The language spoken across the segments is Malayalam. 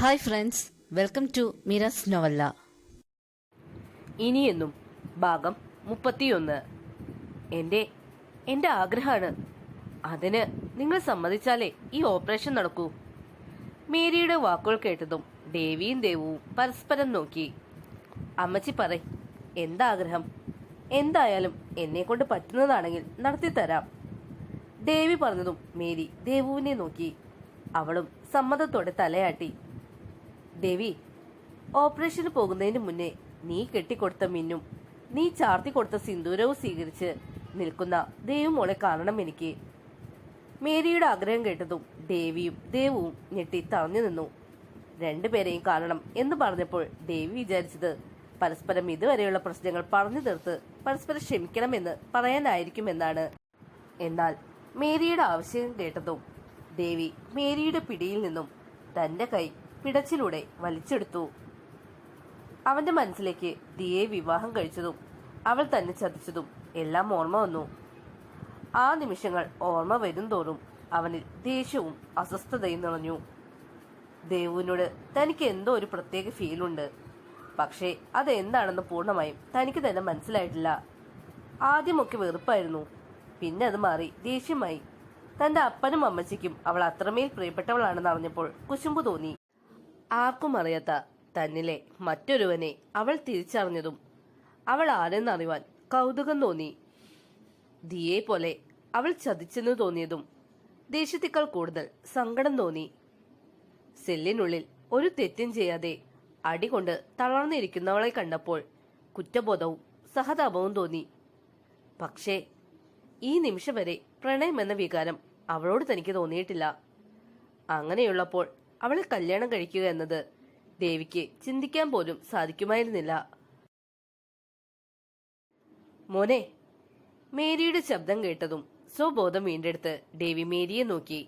ഹായ് ഫ്രണ്ട്സ് വെൽക്കം ടു മിറസ് നോവല്ല ഇനിയെന്നും ഭാഗം മുപ്പത്തിയൊന്ന്. എന്റെ എന്റെ ആഗ്രഹമാണ്. അതിന് നിങ്ങൾ സമ്മതിച്ചാലേ ഈ ഓപ്പറേഷൻ നടക്കൂ. മേരിയുടെ വാക്കുകൾ കേട്ടതും ദേവിയും ദേവുവും പരസ്പരം നോക്കി. അമ്മച്ചി പറ എന്താഗ്രഹം? എന്തായാലും എന്നെ കൊണ്ട് പറ്റുന്നതാണെങ്കിൽ നടത്തിത്തരാം ദേവി പറഞ്ഞതും മേരി ദേവുവിനെ നോക്കി. അവളും സമ്മതത്തോടെ തലയാട്ടി. ദേവി ഓപ്പറേഷന് പോകുന്നതിന് മുന്നേ നീ കെട്ടിക്കൊടുത്ത മിന്നും നീ ചാർത്തി കൊടുത്ത സിന്ദൂരവും സ്വീകരിച്ച് നിൽക്കുന്ന ദേവുമോളെ കാണണം എനിക്ക്. മേരിയുടെ ആഗ്രഹം കേട്ടതും ദേവിയും ദേവുവും ഞെട്ടി തറഞ്ഞു നിന്നു. രണ്ടുപേരെയും കാണണം എന്ന് പറഞ്ഞപ്പോൾ ദേവി വിചാരിച്ചത് പരസ്പരം ഇതുവരെയുള്ള പ്രശ്നങ്ങൾ പറഞ്ഞു തീർത്ത് പരസ്പരം ക്ഷമിക്കണമെന്ന് പറയാനായിരിക്കുമെന്നാണ്. എന്നാൽ മേരിയുടെ ആവശ്യം കേട്ടതും ദേവി മേരിയുടെ പിടിയിൽ നിന്നും തന്റെ കൈ പിടച്ചിലൂടെ വലിച്ചെടുത്തു. അവന്റെ മനസ്സിലേക്ക് ദിയെ വിവാഹം കഴിച്ചതും അവൾ തന്നെ ചതിച്ചതും എല്ലാം ഓർമ്മ വന്നു. ആ നിമിഷങ്ങൾ ഓർമ്മ വരും തോറും അവനിൽ ദേഷ്യവും അസ്വസ്ഥതയും നിറഞ്ഞു. ദേവുവിനോട് തനിക്ക് എന്തോ ഒരു പ്രത്യേക ഫീൽ ഉണ്ട്. പക്ഷേ അത് എന്താണെന്ന് പൂർണമായും തനിക്ക് തന്നെ മനസ്സിലായിട്ടില്ല. ആദ്യമൊക്കെ വെറുപ്പായിരുന്നു. പിന്നെ അത് മാറി ദേഷ്യമായി. തന്റെ അപ്പനും അമ്മച്ചിക്കും അവൾ അത്രമേൽ പ്രിയപ്പെട്ടവളാണെന്ന് അറിഞ്ഞപ്പോൾ കുശുമ്പ് തോന്നി. ആർക്കും അറിയാത്ത തന്നിലെ മറ്റൊരുവനെ അവൾ തിരിച്ചറിഞ്ഞതും അവൾ ആരെന്നറിവാൻ കൗതുകം തോന്നി. ദിയെ പോലെ അവൾ ചതിച്ചെന്ന് തോന്നിയതും ദേഷ്യത്തേക്കാൾ കൂടുതൽ സങ്കടം തോന്നി. സെല്ലിനുള്ളിൽ ഒരു തെറ്റും ചെയ്യാതെ അടികൊണ്ട് തളർന്നിരിക്കുന്നവളെ കണ്ടപ്പോൾ കുറ്റബോധവും സഹതാപവും തോന്നി. പക്ഷേ ഈ നിമിഷം വരെ പ്രണയം എന്ന വികാരം അവളോട് തനിക്ക് തോന്നിയിട്ടില്ല. അങ്ങനെയുള്ളപ്പോൾ അവളെ കല്യാണം കഴിക്കുക എന്നത് ദേവിക്ക് ചിന്തിക്കാൻ പോലും സാധിക്കുമായിരുന്നില്ല. മോനെ മേരിയുടെ ശബ്ദം കേട്ടതും സ്വബോധം വീണ്ടെടുത്ത് ദേവി മേരിയെ നോക്കി.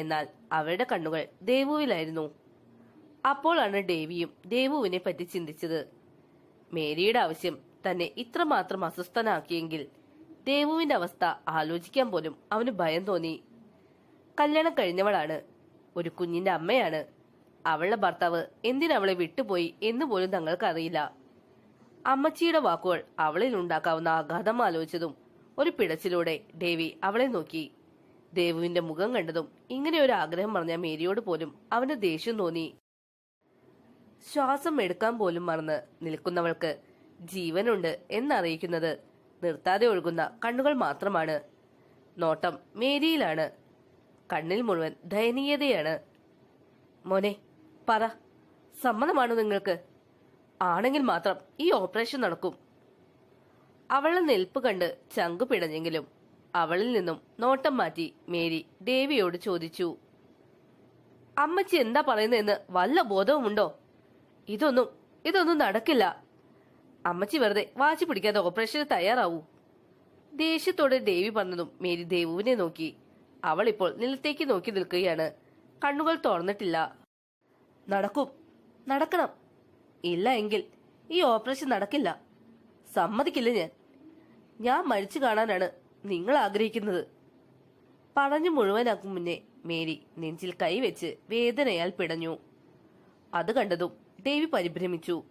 എന്നാൽ അവരുടെ കണ്ണുകൾ ദേവുവിലായിരുന്നു. അപ്പോഴാണ് ദേവിയും ദേവുവിനെ പറ്റി ചിന്തിച്ചത്. മേരിയുടെ ആവശ്യം തന്നെ ഇത്രമാത്രം അസ്വസ്ഥനാക്കിയെങ്കിൽ ദേവുവിന്റെ അവസ്ഥ ആലോചിക്കാൻ പോലും അവന് ഭയം തോന്നി. കല്യാണം കഴിഞ്ഞവളാണ് ഒരു കുഞ്ഞിന്റെ അമ്മയാണ്. അവളുടെ ഭർത്താവ് എന്തിനവളെ വിട്ടുപോയി എന്ന് പോലും തങ്ങൾക്കറിയില്ല. അമ്മച്ചിയുടെ വാക്കുകൾ അവളിൽ ഉണ്ടാക്കാവുന്ന ആഘാതം ആലോചിച്ചതും ഒരു പിടച്ചിലൂടെ ദേവി അവളെ നോക്കി. ദേവുവിന്റെ മുഖം കണ്ടതും ഇങ്ങനെ ഒരു ആഗ്രഹം പറഞ്ഞ മേരിയോട് പോലും അവന് ദേഷ്യം തോന്നി. ശ്വാസം എടുക്കാൻ പോലും മറന്ന് നിൽക്കുന്നവൾക്ക് ജീവനുണ്ട് എന്നറിയിക്കുന്നത് നിർത്താതെ ഒഴുകുന്ന കണ്ണുകൾ മാത്രമാണ്. നോട്ടം മേരിയിലാണ്. കണ്ണിൽ മുഴുവൻ ദയനീയതയാണ്. മോനെ പറ. സമ്മതമാണോ നിങ്ങൾക്ക്? ആണെങ്കിൽ മാത്രം ഈ ഓപ്പറേഷൻ നടക്കും. അവളെ നിൽപ്പ് കണ്ട് ചങ്കു പിടഞ്ഞെങ്കിലും അവളിൽ നിന്നും നോട്ടം മാറ്റി മേരി ദേവിയോട് ചോദിച്ചു. അമ്മച്ചി എന്താ പറയുന്നതെന്ന് വല്ല ബോധവുമുണ്ടോ? ഇതൊന്നും ഇതൊന്നും നടക്കില്ല. അമ്മച്ചി വെറുതെ വാശി പിടിക്കാതെ ഓപ്പറേഷന് തയ്യാറാവൂ. ദേഷ്യത്തോടെ ദേവി പറഞ്ഞതും മേരി ദേവുവിനെ നോക്കി. അവൾ ഇപ്പോൾ നിലത്തേക്ക് നോക്കി നിൽക്കുകയാണ്. കണ്ണുകൾ തുറന്നിട്ടില്ല നടക്കും നടക്കണം. ഇല്ല എങ്കിൽ ഈ ഓപ്പറേഷൻ നടക്കില്ല. സമ്മതിക്കില്ല ഞാൻ. ഞാൻ മരിച്ചു കാണാനാണ് നിങ്ങൾ ആഗ്രഹിക്കുന്നത്. പറഞ്ഞു മുഴുവനാക്കും മുന്നേ മേരി നെഞ്ചിൽ കൈവച്ച് വേദനയാൽ പിടഞ്ഞു. അത് കണ്ടതും ദേവി പരിഭ്രമിച്ചു.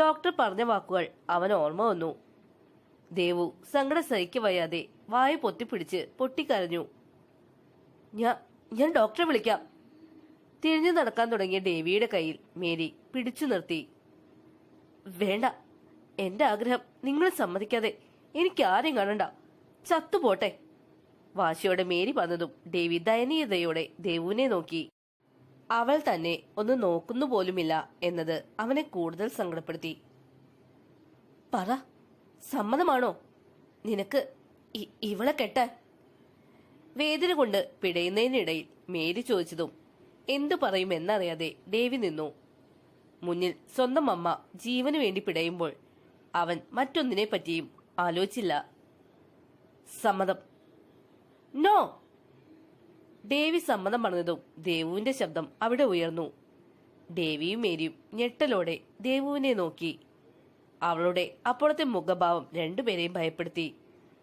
ഡോക്ടർ പറഞ്ഞ വാക്കുകൾ അവൻ ഓർമ്മ വന്നു. ദേവു സങ്കടം സഹിക്ക വയ്യാതെ വായ പൊത്തിപ്പിടിച്ച് പൊട്ടിക്കരഞ്ഞു. ഞാൻ ഞാൻ ഡോക്ടറെ വിളിക്കാം. തിരിഞ്ഞു നടക്കാൻ തുടങ്ങിയ ഡേവിയുടെ കയ്യിൽ മേരി പിടിച്ചു നിർത്തി. വേണ്ട എന്റെ ആഗ്രഹം നിങ്ങൾ സമ്മതിക്കാതെ എനിക്ക് ആരെയും കാണണ്ട. ചത്തുപോട്ടെ. വാശിയോടെ മേരി വന്നതും ദേവി ദയനീയതയോടെ ദേവുവിനെ നോക്കി. അവൾ തന്നെ ഒന്ന് നോക്കുന്നു പോലുമില്ല എന്നത് അവനെ കൂടുതൽ സങ്കടപ്പെടുത്തി. പറ സമ്മതമാണോ? നിനക്ക് ഇവളെ കെട്ടാൻ വേദന കൊണ്ട് പിടയുന്നതിനിടയിൽ മേരി ചോദിച്ചതും എന്തു പറയുമെന്നറിയാതെ ദേവി നിന്നു. മുന്നിൽ സ്വന്തം അമ്മ ജീവന് വേണ്ടി പിടയുമ്പോൾ അവൻ മറ്റൊന്നിനെ പറ്റിയും ആലോചിച്ചില്ല. സമ്മതം. നോ! ദേവി സമ്മതം പറഞ്ഞതും ദേവുവിന്റെ ശബ്ദം അവിടെ ഉയർന്നു. ദേവിയും മേരിയും ഞെട്ടലോടെ ദേവുവിനെ നോക്കി. അവളുടെ അപ്പോഴത്തെ മുഖഭാവം രണ്ടുപേരെയും ഭയപ്പെടുത്തി.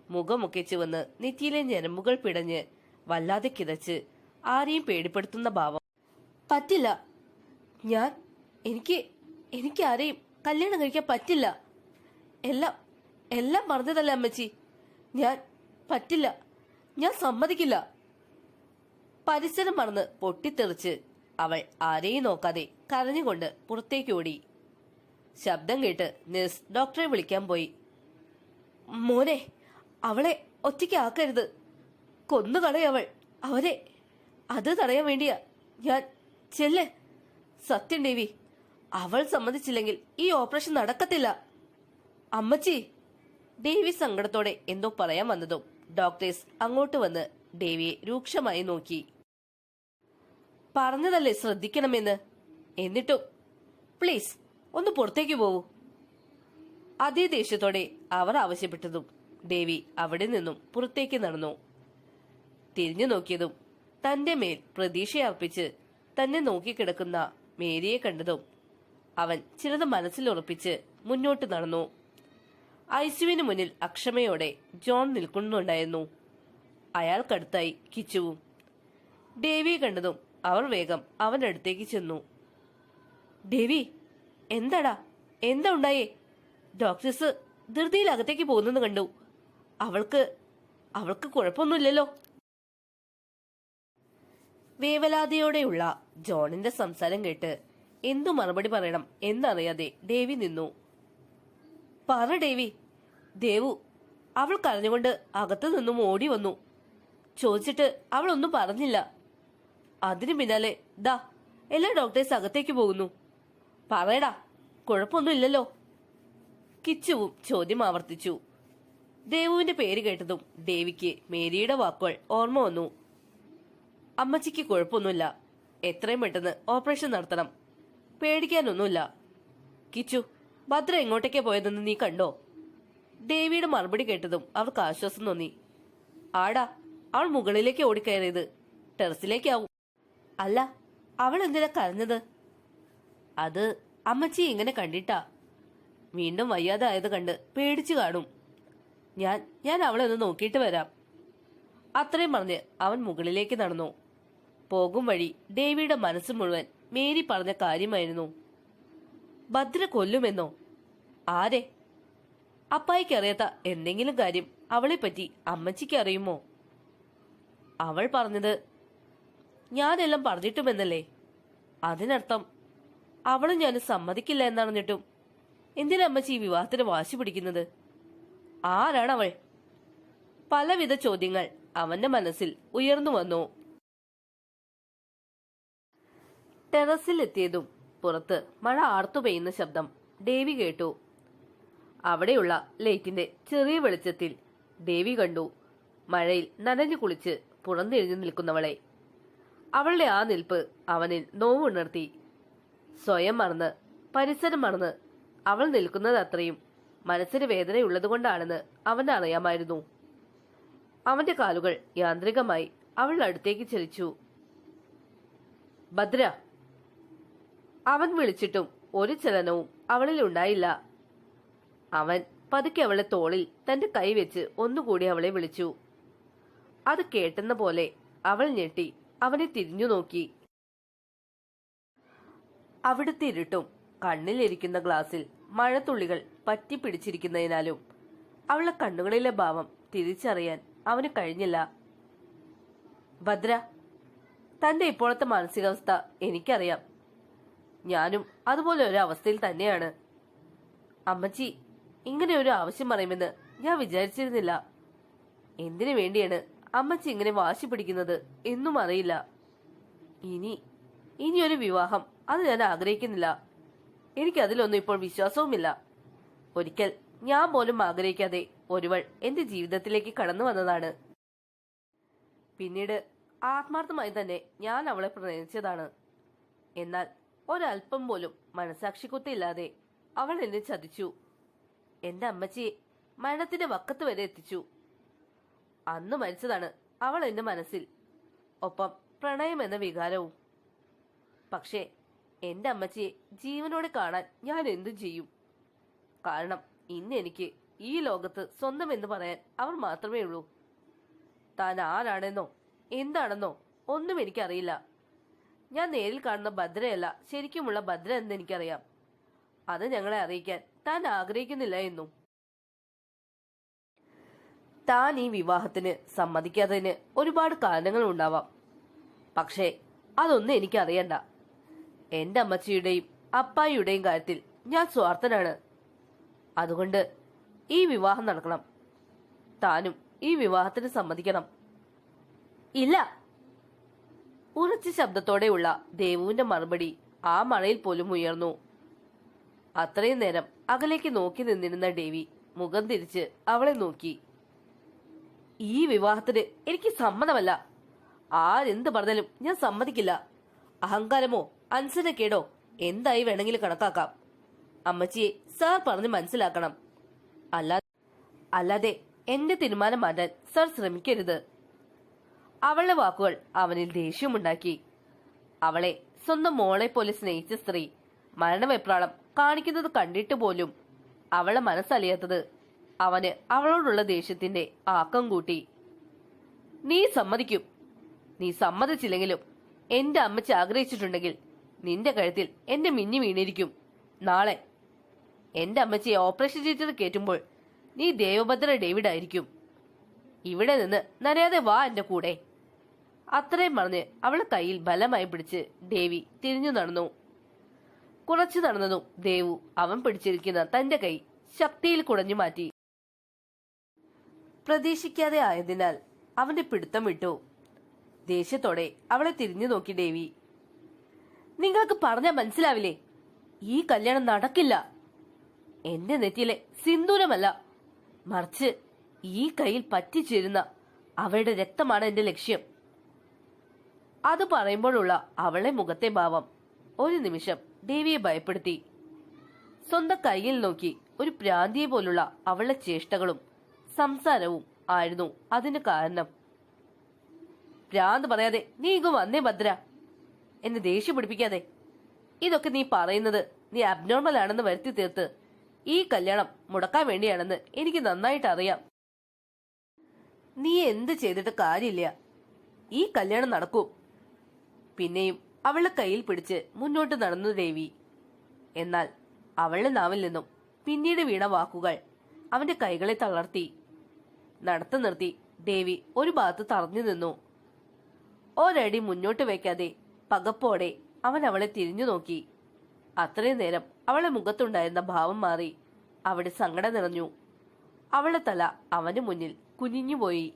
മുഖമൊക്കെ ചുവന്ന് നെറ്റിയിലെ ഞരമ്പുകൾ പിടഞ്ഞ് വല്ലാതെ കിതച്ച് ആരെയും പേടിപ്പെടുത്തുന്ന ഭാവം. പറ്റില്ല. ഞാൻ എനിക്ക് എനിക്ക് ആരെയും കല്യാണം കഴിക്കാൻ പറ്റില്ല. എല്ലാം എല്ലാം പറഞ്ഞതല്ലേ അമ്മച്ചി? ഞാൻ പറ്റില്ല. ഞാൻ സമ്മതിക്കില്ല. പരിസരം മറന്ന് പൊട്ടിത്തെറിച്ച് അവൾ ആരെയും നോക്കാതെ കരഞ്ഞുകൊണ്ട് പുറത്തേക്ക് ഓടി. ശബ്ദം കേട്ട് നഴ്സ് ഡോക്ടറെ വിളിക്കാൻ പോയി. മോനെ അവളെ ഒറ്റയ്ക്ക് ആക്കരുത്. കൊന്നുകളയവൾ അവരെ അത് തടയാൻ വേണ്ടിയാ ഞാൻ ചെല്ല്. സത്യം ദേവി അവൾ സമ്മതിച്ചില്ലെങ്കിൽ ഈ ഓപ്പറേഷൻ നടക്കത്തില്ല. അമ്മച്ചി ദേവി സങ്കടത്തോടെ എന്തോ പറയാൻ വന്നതും ഡോക്ടേഴ്സ് അങ്ങോട്ട് വന്ന് ദേവിയെ രൂക്ഷമായി നോക്കി. പറഞ്ഞതല്ലേ ശ്രദ്ധിക്കണമെന്ന്? എന്നിട്ടും പ്ലീസ് ഒന്ന് പുറത്തേക്ക് പോവൂ. അതേ ദേഷ്യത്തോടെ അവർ ആവശ്യപ്പെട്ടതും ദേവി അവിടെ നിന്നും പുറത്തേക്ക് നടന്നു. തിരിഞ്ഞു നോക്കിയതും തന്റെ മേൽ പ്രതീക്ഷയർപ്പിച്ച് തന്നെ നോക്കിക്കിടക്കുന്ന മേരിയെ കണ്ടതും അവൻ ചിലത് മനസ്സിലുറപ്പിച്ച് മുന്നോട്ട് നടന്നു. ഐസുവിന് മുന്നിൽ അക്ഷമയോടെ ജോൺ നിൽക്കുന്നുണ്ടായിരുന്നു. അയാൾക്കടുത്തായി കിച്ചുവും. ദേവിയെ കണ്ടതും അവർ വേഗം അവന്റെ അടുത്തേക്ക് ചെന്നു. ദേവി എന്താടാ? എന്താ ഉണ്ടായേ? ഡോക്ടേഴ്സ് ധൃതിയിൽ അകത്തേക്ക് പോകുന്നെന്ന് കണ്ടു. അവൾക്ക് അവൾക്ക് കുഴപ്പമൊന്നുമില്ലല്ലോ. വേവലാതിയോടെയുള്ള ജോണിന്റെ സംസാരം കേട്ട് എന്തു മറുപടി പറയണം എന്നറിയാതെ ദേവി നിന്നു. പറ ദേവി. ദേവു അവൾ കരഞ്ഞുകൊണ്ട് അകത്തു നിന്നും ഓടി വന്നു. ചോദിച്ചിട്ട് അവൾ ഒന്നും പറഞ്ഞില്ല. അതിനു പിന്നാലെ ദാ എല്ലാ ഡോക്ടേഴ്സ് അകത്തേക്ക് പോകുന്നു. പറയടാ കുഴപ്പമൊന്നുമില്ലല്ലോ. കിച്ചുവും ചോദ്യം ആവർത്തിച്ചു. ദേവുവിന്റെ പേര് കേട്ടതും ദേവിക്ക് മേരിയുടെ വാക്കുകൾ ഓർമ്മ വന്നു. അമ്മച്ചിക്ക് കുഴപ്പമൊന്നുമില്ല. എത്രയും പെട്ടെന്ന് ഓപ്പറേഷൻ നടത്തണം. പേടിക്കാനൊന്നുമില്ല. കിച്ചു ഭദ്ര എങ്ങോട്ടേക്കാ പോയതെന്ന് നീ കണ്ടോ? ദേവിയുടെ മറുപടി കേട്ടതും അവർക്ക് ആശ്വാസം തോന്നി. ആടാ അവൾ മുകളിലേക്ക് ഓടിക്കയറിയത് ടെറസിലേക്കാവും. അല്ല അവൾ എന്തിനാ കരഞ്ഞത്? അത് അമ്മച്ചി ഇങ്ങനെ കണ്ടിട്ടാ. വീണ്ടും വയ്യാതെ ആയത് കണ്ട് പേടിച്ചു കാണും. ഞാൻ ഞാൻ അവളെ ഒന്ന് നോക്കിയിട്ട് വരാം. അത്രയും പറഞ്ഞ് അവൻ മുകളിലേക്ക് നടന്നു. പോകും വഴി ദേവിയുടെ മനസ്സ് മുഴുവൻ മേരി പറഞ്ഞ കാര്യമായിരുന്നു. ഭദ്ര കൊല്ലുമെന്നോ? ആരെ? അപ്പായിക്ക് അറിയാത്ത എന്തെങ്കിലും കാര്യം അവളെപ്പറ്റി അമ്മച്ചിക്ക് അറിയുമോ? അവൾ പറഞ്ഞത് ഞാനെല്ലാം പറഞ്ഞിട്ടുമെന്നല്ലേ? അതിനർത്ഥം അവളും ഞാൻ സമ്മതിക്കില്ല എന്നറിഞ്ഞിട്ടും. എന്തിനമ്മച്ചി ഈ വിവാഹത്തിന് വാശി പിടിക്കുന്നത്? ആരാണ് അവൾ? പലവിധ ചോദ്യങ്ങൾ അവന്റെ മനസ്സിൽ ഉയർന്നു വന്നു. ടെറസിൽ എത്തിയതും പുറത്ത് മഴ ആർത്തു പെയ്യുന്ന ശബ്ദം ദേവി കേട്ടു. അവിടെയുള്ള ലൈറ്റിന്റെ ചെറിയ വെളിച്ചത്തിൽ ദേവി കണ്ടു. മഴയിൽ നനഞ്ഞു കുളിച്ച് പുറന്തിരിഞ്ഞു നിൽക്കുന്നവളെ. അവളുടെ ആ നിൽപ്പ് അവനിൽ നോവുണർത്തി. സ്വയം മറന്ന് പരിസരം മറന്ന് അവൾ നിൽക്കുന്നത് അത്രയും മനസ്സിന് വേദനയുള്ളതുകൊണ്ടാണെന്ന് അവന് അറിയാമായിരുന്നു. അവന്റെ കാലുകൾ യാന്ത്രികമായി അവളുടെ അടുത്തേക്ക് ചലിച്ചു. ഭദ്ര അവൻ വിളിച്ചിട്ടും ഒരു ചലനവും അവളിൽ ഉണ്ടായില്ല. അവൻ പതുക്കെ അവളെ തോളിൽ തന്റെ കൈ വെച്ച് ഒന്നുകൂടി അവളെ വിളിച്ചു. അത് കേട്ടെന്ന പോലെ അവൾ ഞെട്ടി അവനെ തിരിഞ്ഞു നോക്കി. അവിടുത്തെ ഇരുട്ടും കണ്ണിലിരിക്കുന്ന ഗ്ലാസിൽ മഴത്തുള്ളികൾ പറ്റിപ്പിടിച്ചിരിക്കുന്നതിനാലും അവളുടെ കണ്ണുകളിലെ ഭാവം തിരിച്ചറിയാൻ അവന് കഴിഞ്ഞില്ല. ഭദ്ര തന്റെ ഇപ്പോഴത്തെ മാനസികാവസ്ഥ എനിക്കറിയാം. ഞാനും അതുപോലെ ഒരു അവസ്ഥയിൽ തന്നെയാണ്. അമ്മച്ചി ഇങ്ങനെ ഒരു ആവശ്യം പറയുമെന്ന് ഞാൻ വിചാരിച്ചിരുന്നില്ല. എന്തിനു വേണ്ടിയാണ് അമ്മച്ചി ഇങ്ങനെ വാശി പിടിക്കുന്നത് എന്നും അറിയില്ല. ഇനി ഇനിയൊരു വിവാഹം അത് ഞാൻ ആഗ്രഹിക്കുന്നില്ല. എനിക്ക് അതിലൊന്നും ഇപ്പോൾ വിശ്വാസവുമില്ല. ഒരിക്കൽ ഞാൻ പോലും ആഗ്രഹിക്കാതെ ഒരുവൾ എന്റെ ജീവിതത്തിലേക്ക് കടന്നു വന്നതാണ്. പിന്നീട് ആത്മാർത്ഥമായി തന്നെ ഞാൻ അവളെ പ്രണയിച്ചതാണ്. എന്നാൽ ഒരൽപ്പം പോലും മനസാക്ഷിക്കുത്തില്ലാതെ അവൾ എന്നെ ചതിച്ചു. എന്റെ അമ്മച്ചിയെ മരണത്തിന്റെ വക്കത്ത് വരെ എത്തിച്ചു. അന്ന് മരിച്ചതാണ് അവൾ എന്റെ മനസ്സിൽ. ഒപ്പം പ്രണയം എന്ന വികാരവും. പക്ഷേ എന്റെ അമ്മച്ചിയെ ജീവനോടെ കാണാൻ ഞാൻ എന്തു ചെയ്യും. കാരണം ഇന്ന് എനിക്ക് ഈ ലോകത്ത് സ്വന്തം എന്ന് പറയാൻ അവർ മാത്രമേ ഉള്ളൂ. താൻ ആരാണെന്നോ എന്താണെന്നോ ഒന്നും എനിക്കറിയില്ല. ഞാൻ നേരിൽ കാണുന്ന ഭദ്രയല്ല ശരിക്കുമുള്ള ഭദ്ര എന്ന് എനിക്കറിയാം. അത് ഞങ്ങളെ അറിയിക്കാൻ താൻ ആഗ്രഹിക്കുന്നില്ല എന്നും. താൻ ഈ വിവാഹത്തിന് സമ്മതിക്കാത്തതിന് ഒരുപാട് കാരണങ്ങൾ ഉണ്ടാവാം. പക്ഷേ അതൊന്നും എനിക്കറിയണ്ട. എന്റെ അമ്മച്ചിയുടെയും അപ്പായിയുടെയും കാര്യത്തിൽ ഞാൻ സ്വാർത്ഥനാണ്. അതുകൊണ്ട് ഈ വിവാഹം നടക്കണം. താനും ഈ വിവാഹത്തിന് സമ്മതിക്കണം. ഇല്ല. ഉറച്ച ശബ്ദത്തോടെയുള്ള ദേവുവിന്റെ മറുപടി ആ മഴയിൽ പോലും ഉയർന്നു. അത്രയും നേരം അകലേക്ക് നോക്കി നിന്നിരുന്ന ദേവി മുഖം തിരിച്ച് അവളെ നോക്കി. ഈ വിവാഹത്തിന് എനിക്ക് സമ്മതമല്ല. ആരെന്ത് പറഞ്ഞാലും ഞാൻ സമ്മതിക്കില്ല. അഹങ്കാരമോ അനുസരണക്കേടോ എന്തായി വേണമെങ്കിലും കണക്കാക്കാം. അമ്മച്ചിയെ സാർ പറഞ്ഞ് മനസ്സിലാക്കണം. അല്ലാ അല്ലാതെ എന്റെ തീരുമാനം മാറ്റാൻ സാർ ശ്രമിക്കരുത്. അവളുടെ വാക്കുകൾ അവനിൽ ദേഷ്യമുണ്ടാക്കി. അവളെ സ്വന്തം മോളെ പോലെ സ്നേഹിച്ച സ്ത്രീ മരണവെപ്രാളം കാണിക്കുന്നത് കണ്ടിട്ട് പോലും അവളെ മനസ്സലിയാത്തത് അവന് അവളോടുള്ള ദേഷ്യത്തിന്റെ ആക്കം കൂട്ടി. നീ സമ്മതിക്കും. നീ സമ്മതിച്ചില്ലെങ്കിലും എന്റെ അമ്മച്ചി ആഗ്രഹിച്ചിട്ടുണ്ടെങ്കിൽ നിന്റെ കഴുത്തിൽ എന്റെ മിന്നി വീണിരിക്കും. നാളെ എന്റെ അമ്മച്ചിയെ ഓപ്പറേഷൻ തിയേറ്ററിൽ കയറ്റുമ്പോൾ നീ ദേവഭദ്ര ഡേവിഡ് ആയിരിക്കും. ഇവിടെ നിന്ന് നനയാതെ വാ എന്റെ കൂടെ. അത്രയും പറഞ്ഞ് അവളെ കയ്യിൽ ബലമായി പിടിച്ച് ദേവി തിരിഞ്ഞു നടന്നു. കുറച്ചു നടന്നതും ദേവു അവൻ പിടിച്ചിരിക്കുന്ന തന്റെ കൈ ശക്തിയിൽ കുടഞ്ഞു മാറ്റി. പ്രതീക്ഷിക്കാതെ ആയതിനാൽ അവന്റെ പിടുത്തം വിട്ടു. ദേഷ്യത്തോടെ അവളെ തിരിഞ്ഞു നോക്കി ദേവി. നിങ്ങൾക്ക് പറഞ്ഞാൽ മനസ്സിലാവില്ലേ? ഈ കല്യാണം നടക്കില്ല. എന്റെ നെറ്റിയിലെ സിന്ദൂരമല്ല. മറിച്ച് ഈ കയ്യിൽ പറ്റിച്ചേരുന്ന അവളുടെ രക്തമാണ് എന്റെ ലക്ഷ്യം. അത് പറയുമ്പോഴുള്ള അവളെ മുഖത്തെ ഭാവം ഒരു നിമിഷം ദേവിയെ ഭയപ്പെടുത്തി. സ്വന്തം കയ്യിൽ നോക്കി ഒരു പ്രാന്തിയെ പോലുള്ള അവളുടെ ചേഷ്ടകളും സംസാരവും ആയിരുന്നു അതിന് കാരണം. ഭ്രാന്ത് പറയാതെ നീ ഇങ്ങ് വന്നേ ഭദ്ര. എന്നെ ദേഷ്യം പിടിപ്പിക്കാതെ. ഇതൊക്കെ നീ പറയുന്നത് നീ അബ്നോർമൽ ആണെന്ന് വരുത്തി തീർത്ത്. ഈ കല്യാണം മുടക്കാൻ വേണ്ടിയാണെന്ന് എനിക്ക് നന്നായിട്ട് അറിയാം. നീ എന്ത് ചെയ്തിട്ട് കാര്യമില്ല. ഈ കല്യാണം നടക്കൂ. പിന്നെയും അവളെ കയ്യിൽ പിടിച്ച് മുന്നോട്ട് നടന്നു ദേവി. എന്നാൽ അവളുടെ നാവിൽ നിന്നും പിന്നീട് വീണ വാക്കുകൾ അവന്റെ കൈകളെ തളർത്തി. നടത്തു നിർത്തി ദേവി ഒരു ഭാഗത്ത് തറഞ്ഞു നിന്നു. ഒരടി മുന്നോട്ട് വയ്ക്കാതെ പകപ്പോടെ അവൻ അവളെ തിരിഞ്ഞു നോക്കി. അത്രയും നേരം അവളെ മുഖത്തുണ്ടായിരുന്ന ഭാവം മാറി. അവിടെ സങ്കടം നിറഞ്ഞു. അവളുടെ തല അവന് മുന്നിൽ കുനിഞ്ഞുപോയി.